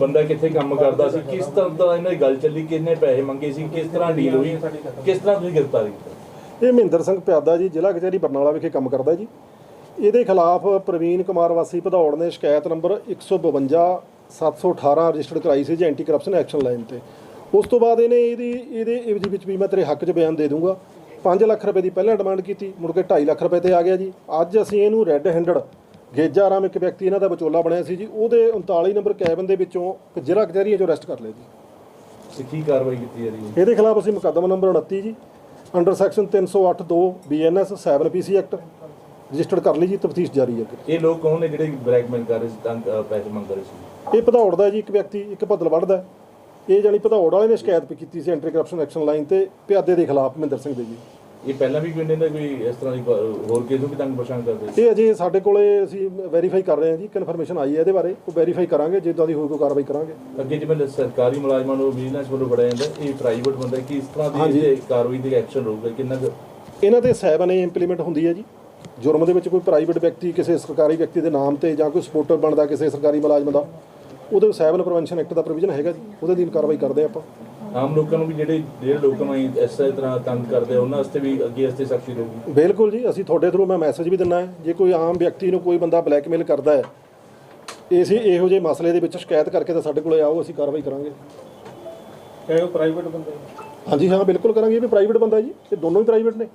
ਬੰਦਾ ਕਿੱਥੇ ਕੰਮ ਕਰਦਾ ਸੀ? ਕਿਸ ਤਰ੍ਹਾਂ ਦਾ ਇਹਨਾਂ ਦੀ ਗੱਲ ਚੱਲੀ? ਕਿੰਨੇ ਪੈਸੇ ਮੰਗੇ ਸੀ? ਕਿਸ ਤਰ੍ਹਾਂ ਡੀਲ ਹੋਈ? ਕਿਸ ਤਰ੍ਹਾਂ ਤੁਸੀਂ ਗ੍ਰਿਫਤਾਰੀ ਇਹ ਮਹਿੰਦਰ ਸਿੰਘ ਪਿਆਦਾ ਜੀ, ਜ਼ਿਲ੍ਹਾ ਕਚਹਿਰੀ ਬਰਨਾਲਾ ਵਿਖੇ ਕੰਮ ਕਰਦਾ ਜੀ। ਇਹਦੇ ਖਿਲਾਫ ਪ੍ਰਵੀਨ ਕੁਮਾਰ ਵਾਸੀ ਭਦੌੜ ਨੇ ਸ਼ਿਕਾਇਤ ਨੰਬਰ 152 718 ਰਜਿਸਟਰਡ ਕਰਾਈ ਸੀ ਜੀ ਐਂਟੀ ਕਰਪਸ਼ਨ ਐਕਸ਼ਨ ਲਾਈਨ ਤੇ। ਉਸ ਤੋਂ ਬਾਅਦ ਇਹਨੇ ਇਹਦੀ, ਇਹਦੇ ਇਹਦੇ ਵਿੱਚ ਵੀ ਮੈਂ ਤੇਰੇ ਹੱਕ 'ਚ ਬਿਆਨ ਦੇ ਦੂੰਗਾ। 5 ਲੱਖ ਰੁਪਏ ਦੀ ਪਹਿਲਾਂ ਡਿਮਾਂਡ ਕੀਤੀ, ਮੁੜ ਕੇ 2.5 ਲੱਖ ਰੁਪਏ ਤੇ ਆ ਗਿਆ ਜੀ। ਅੱਜ ਅਸੀਂ ਇਹਨੂੰ ਰੈੱਡ ਹੈਂਡਡ ਗੇਜਾ ਰਾਮ ਇੱਕ ਵਿਅਕਤੀ ਇਹਨਾਂ ਦਾ ਵਿਚੋਲਾ ਬਣਿਆ ਸੀ ਜੀ ਉਹਦੇ 39 ਨੰਬਰ ਕੈਬਨ ਦੇ ਵਿੱਚੋਂ ਜ਼ਿਲ੍ਹਾ ਕਚਹਿਰੀਆਂ 'ਚੋਂ ਅਰੈਸਟ ਕਰ ਲਿਆ ਜੀ। ਕੀ ਕਾਰਵਾਈ ਕੀਤੀ ਜਾ? ਰਹੀ ਹੈ ਇਹਦੇ ਖਿਲਾਫ ਅਸੀਂ ਮੁਕੱਦਮਾ ਨੰਬਰ 29 ਜੀ under section 308 2 BNS 7 PC act registered ਕਰ ਲਈ ਜੀ ਤਫਤੀਸ਼ ਜਾਰੀ ਹੈ ਇਹ ਲੋਕ ਕੌਣ ਨੇ ਜਿਹੜੇ ਬਲੈਕਮੇਲ ਕਰ ਰਹੇ ਸੀ ਤੰਗ ਪੈਸੇ ਮੰਗ ਰਹੇ ਸੀ? ਇਹ ਭਦੌੜ ਦਾ ਜੀ ਇੱਕ ਵਿਅਕਤੀ ਇੱਕ ਭਦਲਵੜ ਦਾ ਇਹ ਜਾਨੀ ਭਦੌੜ ਵਾਲੇ ਨੇ ਸ਼ਿਕਾਇਤ ਕੀਤੀ ਸੀ ਐਂਟੀ ਕਰਪਸ਼ਨ ਐਕਸ਼ਨ ਲਾਈਨ ਤੇ ਪਿਆਦੇ ਦੇ ਖਿਲਾਫ ਮਹਿੰਦਰ ਸਿੰਘ ਦੇ ਜੀ। ਇਹ ਪਹਿਲਾਂ ਵੀ ਕੋਈ ਇਹਨਾਂ ਦਾ ਕੋਈ ਇਸ ਤਰ੍ਹਾਂ ਦੀ ਕੋ- ਹੋਰ ਕਿਸੇ ਨੂੰ ਵੀ ਤੰਗ ਪਰੇਸ਼ਾਨ ਕਰਦੇ ਸੀ? ਇਹ ਅਜੇ ਸਾਡੇ ਕੋਲੇ ਅਸੀਂ ਵੈਰੀਫਾਈ ਕਰ ਰਹੇ ਹਾਂ ਜੀ ਕਨਫਰਮੇਸ਼ਨ ਆਈ ਹੈ ਇਹਦੇ ਬਾਰੇ। ਉਹ ਵੈਰੀਫਾਈ ਕਰਾਂਗੇ ਜਿੱਦਾਂ ਦੀ ਹੋਈ ਕੋਈ ਕਾਰਵਾਈ ਕਰਾਂਗੇ। ਅੱਗੇ ਜਿਵੇਂ ਸਰਕਾਰੀ ਮੁਲਾਜ਼ਮਾਂ ਨੂੰ ਵਿਜੀਲੈਂਸ ਵੱਲੋਂ ਫੜਿਆ ਜਾਂਦਾ ਇਹ ਪ੍ਰਾਈਵੇਟ ਬੰਦਾ ਕਿਸ ਤਰ੍ਹਾਂ ਦੀ ਹਾਂਜੀ। ਇਹਦੇ ਕਾਰਵਾਈ ਦੀ ਐਕਸ਼ਨ ਹੋਊਗਾ ਕਿੰਨਾ ਕੁ ਇਹਨਾਂ ਤੇ ਸੈਵਨ ਏ ਇੰਪਲੀਮੈਂਟ ਹੁੰਦੀ ਹੈ ਜੀ। ਜੁਰਮ ਦੇ ਵਿੱਚ ਕੋਈ ਪ੍ਰਾਈਵੇਟ ਵਿਅਕਤੀ ਕਿਸੇ ਸਰਕਾਰੀ ਵਿਅਕਤੀ ਦੇ ਨਾਮ ਤੇ ਜਾਂ ਕੋਈ ਸਪੋਰਟਰ ਬਣਦਾ ਕਿਸੇ ਸਰਕਾਰੀ ਮੁਲਾਜ਼ਮ ਦਾ ਉਹਦੇ ਸੈਵਨ ਪ੍ਰੀਵੈਂਸ਼ਨ ਐਕਟ ਦਾ ਪ੍ਰੋਵੀਜ਼ਨ ਹੈਗਾ ਜੀ ਉਹਦੇ ਦੀ ਕਾਰਵਾਈ ਕਰਦੇ ਆਪਾਂ। ਆਮ ਲੋਕਾਂ ਨੂੰ ਵੀ ਜਿਹੜੇ ਜਿਹੜੇ ਲੋਕਾਂ ਨੂੰ ਇਸ ਇਸੇ ਤਰ੍ਹਾਂ ਤੰਗ ਕਰਦੇ ਆ, ਉਹਨਾਂ ਵਾਸਤੇ ਵੀ ਅੱਗੇ ਵਾਸਤੇ ਸਖਤੀ ਰਹੂਗੀ। ਬਿਲਕੁਲ ਜੀ ਅਸੀਂ ਤੁਹਾਡੇ ਥਰੂ ਮੈਂ ਮੈਸੇਜ ਵੀ ਦਿੰਨਾ ਹੈ। ਜੇ ਕੋਈ ਆਮ ਵਿਅਕਤੀ ਨੂੰ ਕੋਈ ਬੰਦਾ ਬਲੈਕਮੇਲ ਕਰਦਾ ਹੈ ਇਸੇ ਇਹੋ ਜਿਹੇ ਮਸਲੇ ਦੇ ਵਿੱਚ ਸ਼ਿਕਾਇਤ ਕਰਕੇ ਤਾਂ ਸਾਡੇ ਕੋਲੇ ਆਓ ਅਸੀਂ ਕਾਰਵਾਈ ਕਰਾਂਗੇ। ਇਹ ਪ੍ਰਾਈਵੇਟ ਬੰਦੇ ਹਾਂਜੀ ਹਾਂ ਬਿਲਕੁਲ ਕਰਾਂਗੇ ਇਹ ਵੀ ਪ੍ਰਾਈਵੇਟ ਬੰਦਾ ਜੀ ਇਹ ਦੋਨੋਂ ਹੀ ਪ੍ਰਾਈਵੇਟ ਨੇ।